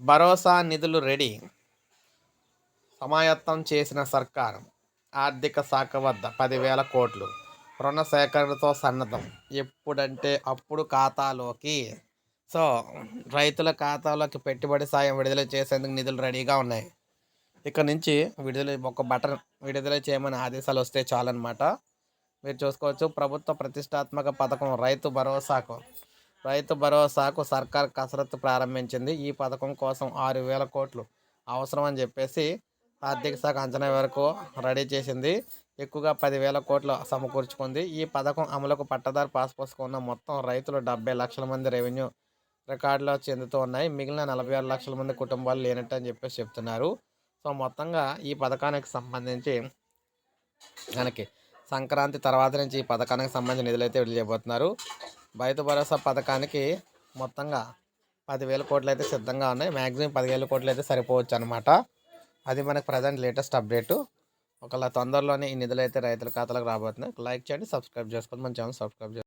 భరోసా నిధులు రెడీ. సమాయత్తం చేసిన సర్కారు ఆర్థిక శాఖ వద్ద పదివేల కోట్లు. రుణ సేకరణతో సన్నద్ధం. ఎప్పుడంటే అప్పుడు ఖాతాలోకి. సో రైతుల ఖాతాలోకి పెట్టుబడి సాయం విడుదల చేసేందుకు నిధులు రెడీగా ఉన్నాయి. ఇక్కడ నుంచి విడుదల ఒక బటన్ విడుదల చేయమని ఆదేశాలు వస్తే చాలన్నమాట. మీరు చూసుకోవచ్చు ప్రభుత్వ ప్రతిష్టాత్మక పథకం రైతు భరోసాకు రైతు భరోసాకు సర్కార్ కసరత్తు ప్రారంభించింది. ఈ పథకం కోసం ఆరు వేల కోట్లు అవసరం అని చెప్పేసి ఆర్థిక శాఖ అంచనా వరకు రెడీ చేసింది. ఎక్కువగా పదివేల కోట్లు సమకూర్చుకుంది. ఈ పథకం అమలుకు పట్టదారు పాస్ ఉన్న మొత్తం రైతులు డెబ్బై లక్షల మంది రెవెన్యూ రికార్డులో చెందుతూ ఉన్నాయి. మిగిలిన నలభై ఆరు లక్షల మంది కుటుంబాలు లేనట్టు అని చెప్పేసి చెప్తున్నారు. సో మొత్తంగా ఈ పథకానికి సంబంధించి మనకి సంక్రాంతి తర్వాత నుంచి ఈ పథకానికి సంబంధించిన నిధులు అయితే విడుదల చేయబోతున్నారు. రైతు భరోసా పథకానికి మొత్తంగా పదివేల కోట్లు అయితే సిద్ధంగా ఉన్నాయి. మ్యాక్సిమం పదివేల కోట్లు అయితే సరిపోవచ్చు అనమాట అది మనకు ప్రజెంట్ లేటెస్ట్ అప్డేటు. ఒకవేళ తొందరలోనే ఈ నిధులు అయితే రైతుల ఖాతాలకు రాబోతున్నాయి. లైక్ చేయండి సబ్స్క్రైబ్ చేసుకోండి. మన ఛానల్ సబ్స్క్రైబ్ చేసుకోండి.